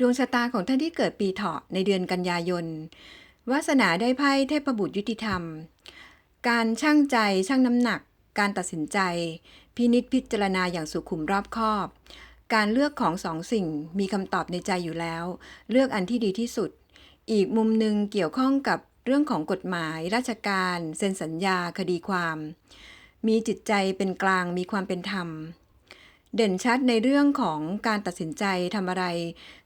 ดวงชะตาของท่านที่เกิดปีเถาะในเดือนกันยายน วาสนาได้ไพ่เทพบุตรยุติธรรม การช่างใจช่างน้ำหนัก การตัดสินใจ พินิจพิจารณาอย่างสุขุมรอบคอบ การเลือกของสองสิ่งมีคำตอบในใจอยู่แล้ว เลือกอันที่ดีที่สุด อีกมุมหนึ่งเกี่ยวข้องกับเรื่องของกฎหมาย ราชการ เซ็นสัญญา คดีความ มีจิตใจเป็นกลางมีความเป็นธรรม เด่นชัดในเรื่องของการตัดสินใจทำอะไร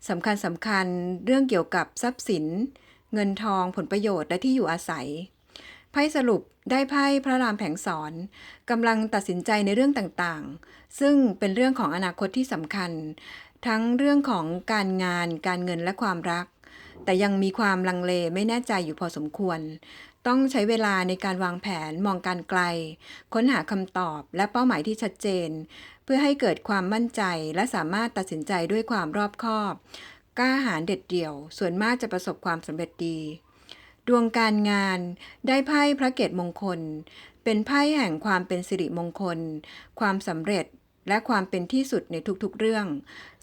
สำคัญสำคัญเรื่องเกี่ยวกับทรัพย์สิน เงินทองผลประโยชน์และที่อยู่อาศัย ไพ่สรุปได้ไพ่พระรามแผงสอนกำลังตัดสินใจในเรื่องต่างๆ ซึ่งเป็นเรื่องของอนาคตที่สำคัญ ทั้งเรื่องของการงาน การเงินและความรัก แต่ยังมีความลังเลไม่แน่ใจอยู่พอสมควร ต้องใช้เวลาในการวางแผนมองการไกล ค้นหาคำตอบและเป้าหมายที่ชัดเจน เพื่อให้เกิดความมั่นใจและสามารถตัดสินใจด้วยความรอบคอบ กล้าหาญเด็ดเดี่ยว ส่วนมากจะประสบความสำเร็จดี ดวงการงานได้ไพ่พระเกตมงคล เป็นไพ่แห่งความเป็นสิริมงคล ความสำเร็จและความเป็นที่สุดในทุกๆเรื่อง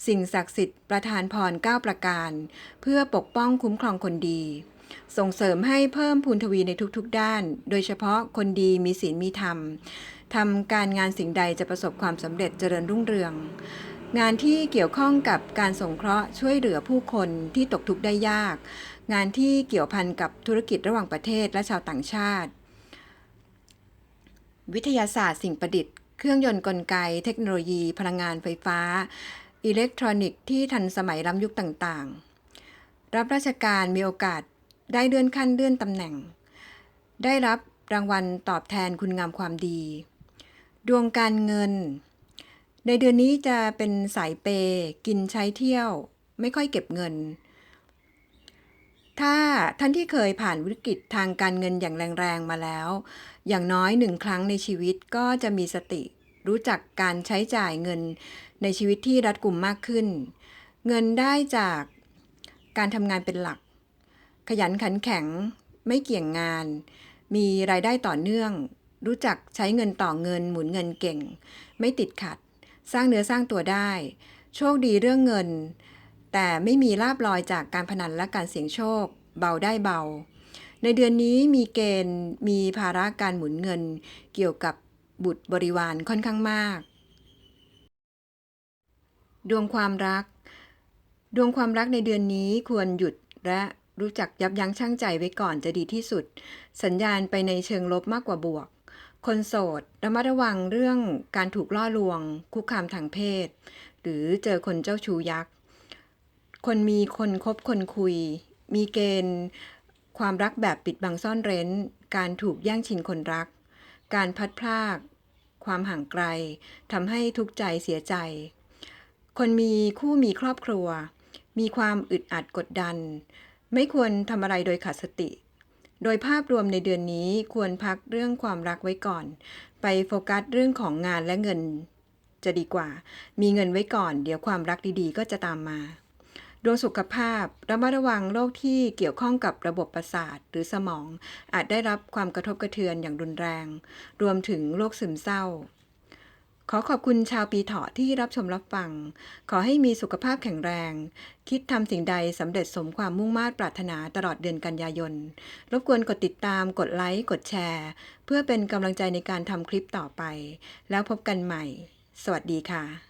สิ่งศักดิ์สิทธิ์ประทานพร9ประการ เพื่อปกป้องคุ้มครองคนดี ส่งเสริมให้เพิ่มพูนทวีในทุกๆ ด้าน โดยเฉพาะคนดีมีศีลมีธรรมทำการงานสิ่งใดจะประสบความสำเร็จเจริญรุ่งเรือง งานที่เกี่ยวข้องกับการสงเคราะห์ช่วยเหลือผู้คนที่ตกทุกข์ได้ยาก งานที่เกี่ยวพันกับธุรกิจระหว่างประเทศและชาวต่างชาติ วิทยาศาสตร์สิ่งประดิษฐ์ เครื่องยนต์กลไก เทคโนโลยี พลังงานไฟฟ้า อิเล็กทรอนิกส์ที่ทันสมัยล้ำยุคต่างๆ รับราชการมีโอกาส ได้เลื่อนขั้นเลื่อนตำแหน่ง ได้รับรางวัลตอบแทนคุณงามความดี ดวงการเงิน ในเดือนนี้จะเป็นสายเปย์กินใช้เที่ยว ไม่ค่อยเก็บเงิน ถ้าท่านที่เคยผ่านวิกฤตทางการเงินอย่างแรงๆมาแล้ว อย่างน้อยหนึ่งครั้งในชีวิตก็จะมีสติ รู้จักการใช้จ่ายเงินในชีวิตที่รัดกุมมากขึ้น เงินได้จากการทำงานเป็นหลัก ขยันขันแข็ง ไม่เกี่ยงงาน มีรายได้ต่อเนื่อง รู้จักใช้เงินต่อเงิน หมุนเงินเก่ง ไม่ติดขัด สร้างเนื้อสร้างตัวได้ โชคดีเรื่องเงิน แต่ไม่มีลาบลอยจากการพนันและการเสี่ยงโชค เบาได้เบา ในเดือนนี้มีเกณฑ์มีภาระการหมุนเงิน เกี่ยวกับบุตรบริวารค่อนข้างมาก ดวงความรัก ดวงความรักในเดือนนี้ควรหยุดและ รู้จักยับยั้งชั่งใจไว้ก่อนจะดีที่สุด สัญญาณไปในเชิงลบมากกว่าบวก คนโสดระมัดระวังเรื่องการถูกล่อลวง คุกคามทางเพศ หรือเจอคนเจ้าชู้ยักษ์ คนมีคนคบคนคุย มีเกณฑ์ ความรักแบบปิดบังซ่อนเร้น การถูกแย่งชิงคนรัก การพัดพรากความห่างไกลทำให้ทุกข์ใจเสียใจ คนมีคู่มีครอบครัว มีความอึดอัดกดดัน ไม่ควรทำอะไรโดยขาดสติ โดยภาพรวมในเดือนนี้ควรพักเรื่องความรักไว้ก่อน ไปโฟกัสเรื่องของงานและเงินจะดีกว่า มีเงินไว้ก่อน เดี๋ยวความรักดีๆ ก็จะตามมาดวงสุขภาพระมัดระวังโรคที่เกี่ยวข้องกับระบบประสาทหรือสมอง อาจได้รับความกระทบกระเทือนอย่างรุนแรง รวมถึงโรคซึมเศร้า ขอขอบคุณชาวปีเถาะที่รับชมรับฟัง ขอให้มีสุขภาพแข็งแรง คิดทำสิ่งใดสำเร็จสมความมุ่งมา่ปรารถนาตลอดเดือนกันยายน รบกวนกดติดตาม กดไลค์ กดแชร์ เพื่อเป็นกำลังใจในการทำคลิปต่อไป แล้วพบกันใหม่ สวัสดีค่ะ